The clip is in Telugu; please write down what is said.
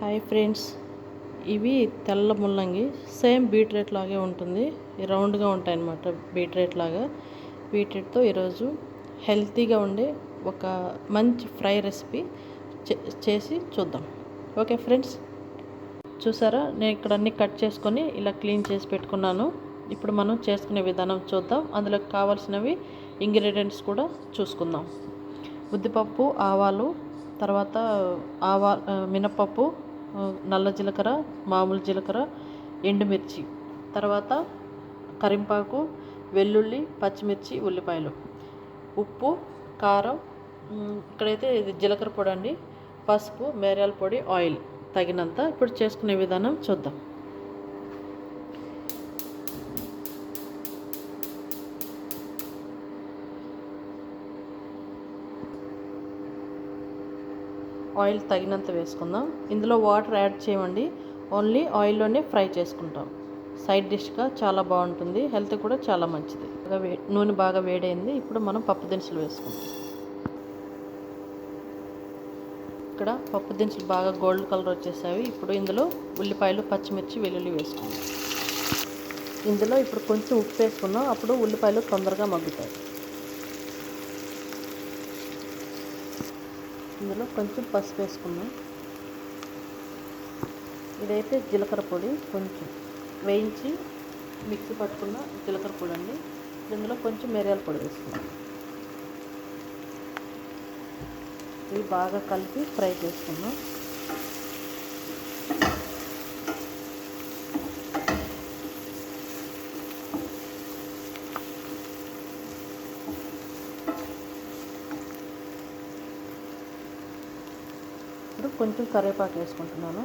Hi friends. ఇవి తెల్ల ముల్లంగి. సేమ్ బీట్రేట్ లాగే ఉంటుంది. రౌండ్గా ఉంటాయి అన్నమాట బీట్రేట్ లాగా. బీట్రేట్తో ఈరోజు హెల్తీగా ఉండే ఒక మంచి ఫ్రై రెసిపీ చే- చేసి చూద్దాం. Okay friends. చూసారా? నేను ఇక్కడ అన్ని కట్ చేసుకొని ఇలా క్లీన్ చేసి పెట్టుకున్నాను. ఇప్పుడు మనం చేసుకునే విధానం చూద్దాం. అందులో కావాల్సినవి ఇంగ్రీడియంట్స్ కూడా చూసుకుందాం. ఉద్దిపప్పు ఆవాలు తర్వాత ఆవా మినపప్పు నల్ల జీలకర్ర మామూలు జీలకర్ర ఎండుమిర్చి. తర్వాత కరింపాకు వెల్లుల్లి పచ్చిమిర్చి ఉల్లిపాయలు. ఉప్పు కారం ఇక్కడైతే ఇది జీలకర్ర పొడి అండి. పసుపు మిరియాల పొడి ఆయిల్ తగినంత. ఇప్పుడు చేసుకునే విధానం చూద్దాం. ఆయిల్ తగినంత వేసుకుందాం. ఇందులో వాటర్ యాడ్ చేయమండి. ఓన్లీ ఆయిల్లోనే ఫ్రై చేసుకుంటాం. సైడ్ డిష్గా చాలా బాగుంటుంది. హెల్త్ కూడా చాలా మంచిది. బాగా వే నూనె బాగా వేడైంది. ఇప్పుడు మనం పప్పు దినుసులు వేసుకుంటాం ఇక్కడ పప్పు దినుసులు బాగా గోల్డ్ కలర్ వచ్చేసాయి. ఇప్పుడు ఇందులో ఉల్లిపాయలు పచ్చిమిర్చి వెల్లుల్లి వేసుకుందాం. ఇందులో ఇప్పుడు కొంచెం ఉప్పు వేసుకున్నాం. అప్పుడు ఉల్లిపాయలు తొందరగా మగ్గుతాయి. ఇందులో కొంచెం పసుపు వేసుకున్నాం ఇదైతే జీలకర్ర పొడి కొంచెం వేయించి మిక్సీ పట్టుకున్న జీలకర్ర పొడి అండి. ఇందులో కొంచెం మిరియాల పొడి వేసుకున్నాం ఇవి బాగా కలిపి ఫ్రై చేసుకున్నాం ఇప్పుడు కొంచెం కరివేపాకు వేసుకుంటున్నాను.